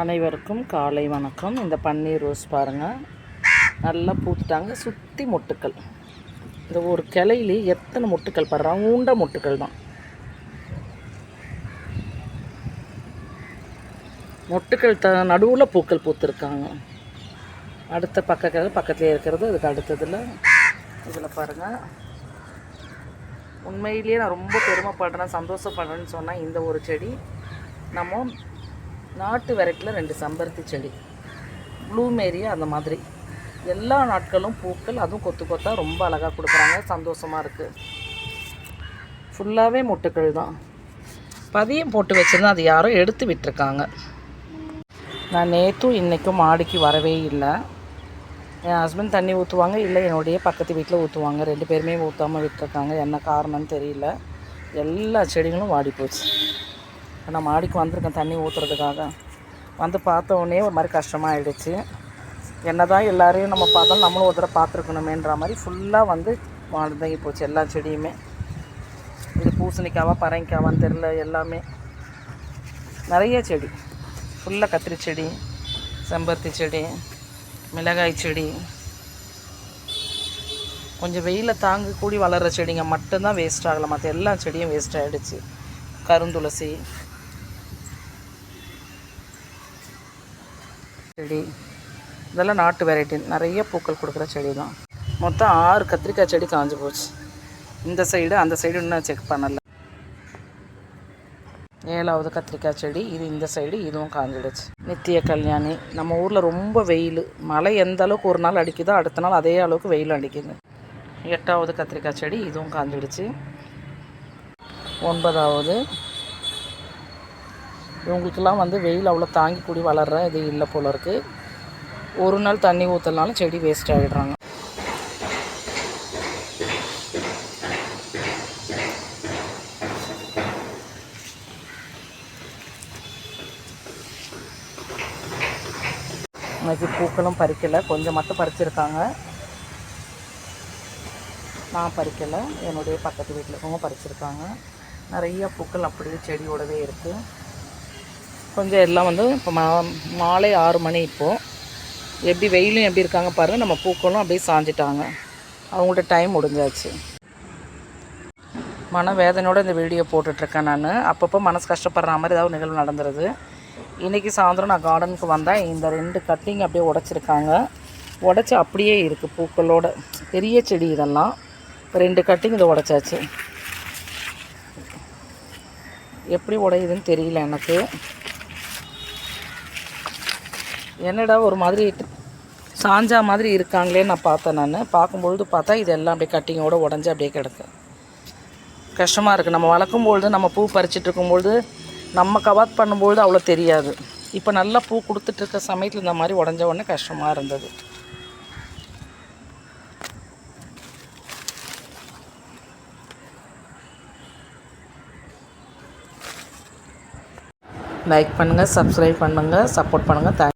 அனைவருக்கும் காலை வணக்கம். இந்த பன்னீர் ரோஸ் பாருங்கள் நல்லா பூத்துட்டாங்க. சுற்றி மொட்டுக்கள். இந்த ஒரு கிளையிலே எத்தனை மொட்டுக்கள் படுறாங்க ஊண்ட மொட்டுக்கள் தான். மொட்டுக்கள் த நடுவில் பூக்கள் பூத்துருக்காங்க. அடுத்த பக்க பக்கத்துலேயே இருக்கிறது. அதுக்கு அடுத்ததில் இதில் பாருங்கள் உண்மையிலேயே நான் ரொம்ப பெருமைப்படுறேன் சந்தோஷப்படுறேன்னு சொன்னால் இந்த ஒரு செடி நம்ம நாட்டு வெரைட்டியில் ரெண்டு செம்பருத்தி செடி. ப்ளூமேரி அந்த மாதிரி. எல்லா நாட்களும் பூக்கள் அதுவும் கொத்து கொத்தாக ரொம்ப அழகாக கொடுக்குறாங்க. சந்தோஷமாக இருக்குது ஃபுல்லாகவே மொட்டுக்கள் தான். பதியம் போட்டு வச்சுருந்தா அது யாரோ எடுத்து விட்டுருக்காங்க. நான் நேற்றும் இன்றைக்கும் மாடிக்கு வரவே இல்லை. என் ஹஸ்பண்ட் தண்ணி ஊற்றுவாங்க இல்லை என்னுடைய பக்கத்து வீட்டில் ஊற்றுவாங்க ரெண்டு பேருமே ஊற்றாமல் விட்டுருக்காங்க. என்ன காரணம்னு தெரியல. எல்லா செடிகளும் வாடி போச்சு நான் மாடிக்கு வந்திருக்கேன் தண்ணி ஊற்றுறதுக்காக வந்து பார்த்த உடனே ஒரு மாதிரி கஷ்டமாயிடுச்சு. என்ன தான் எல்லோரையும் நம்ம பார்த்தாலும் நம்மளும் ஒரு தடவை பார்த்துருக்கணுமேன்ற மாதிரி ஃபுல்லாக வந்து வாழ்ந்தங்கி போச்சு எல்லா செடியுமே. இது பூசணிக்காவா பரங்கிக்காவான்னு தெரில எல்லாமே. நிறைய செடி. ஃபுல்லாக கத்திரி செடி செம்பருத்தி செடி மிளகாய் செடி. கொஞ்சம் வெயிலில் தாங்க கூடி வளர்கிற செடிங்க மட்டும்தான் வேஸ்ட் ஆகலை. மற்ற எல்லா செடியும் வேஸ்ட் ஆகிடுச்சு கருந்துளசி செடி. இதெல்லாம் நாட்டு வெரைட்டி நிறைய பூக்கள் கொடுக்குற செடி தான் மொத்தம் ஆறு கத்திரிக்காய் செடி காஞ்சு போச்சு. இந்த சைடு அந்த சைடு இன்னும் செக் பண்ணலை. ஏழாவது கத்திரிக்காய் செடி இது இந்த சைடு இதுவும் காஞ்சிடுச்சு. நித்திய கல்யாணி. நம்ம ஊரில் ரொம்ப வெயில். மழை எந்த அளவுக்கு ஒரு நாள் அடிக்குதோ அடுத்த நாள் அதே அளவுக்கு வெயில் அடிக்குது. எட்டாவது கத்திரிக்காய் செடி இதுவும் காஞ்சிடுச்சு. ஒன்பதாவது இவங்களுக்கெல்லாம் வந்து வெயில் அவ்வளோ தாங்கி கூடி வளர்கிற இது இல்லை போல இருக்குது ஒரு நாள் தண்ணி ஊற்றலனாலும் செடி வேஸ்ட் ஆகிடுறாங்க இன்னைக்கு பூக்களும் பறிக்கலை. கொஞ்சம் மட்டும் பறிச்சிருக்காங்க. நான் பறிக்கலை. என்னுடைய பக்கத்து வீட்டில் இருக்கவங்க பறிச்சிருக்காங்க. நிறைய பூக்கள் அப்படியே செடியோடவே இருக்குது கொஞ்சம் எல்லாம் வந்து இப்போ மா மாலை ஆறு மணி இப்போது எப்படி வெயிலும் எப்படி இருக்காங்க பாருங்கள் நம்ம பூக்களும் அப்படியே சாஞ்சிட்டாங்க. அவங்கள்ட்ட டைம் முடிஞ்சாச்சு. மன வேதனையோடு இந்த வீடியோ போட்டுட்ருக்கேன் நான். அப்பப்போ மனசு கஷ்டப்படுற மாதிரி ஏதாவது நிகழ்வு நடந்துருது. இன்றைக்கி சாயந்தரம் நான் கார்டனுக்கு வந்தேன். இந்த ரெண்டு கட்டிங் அப்படியே உடச்சிருக்காங்க. உடச்சி அப்படியே இருக்குது பூக்களோட. பெரிய செடி இதெல்லாம். ரெண்டு கட்டிங் இதை உடச்சாச்சு. எப்படி உடையுதுன்னு தெரியல எனக்கு. என்னடா ஒரு மாதிரி சாஞ்சா மாதிரி இருக்காங்களே நான் பார்த்தேன் நான். பார்க்கும்பொழுது பார்த்தா இதெல்லாம் அப்படியே கட்டிங்கோட உடஞ்சி அப்படியே கிடக்கு. கஷ்டமாக இருக்குது நம்ம வளர்க்கும்பொழுது நம்ம பூ பறிச்சிட்டு இருக்கும்பொழுது நம்ம கவாத் பண்ணும்பொழுது அவ்வளோ தெரியாது. இப்போ நல்லா பூ கொடுத்துட்ருக்க சமயத்தில் இந்த மாதிரி உடஞ்ச உடனே கஷ்டமாக இருந்தது. லைக் பண்ணுங்கள் சப்ஸ்கிரைப் பண்ணுங்கள் சப்போர்ட் பண்ணுங்கள் தேங்க்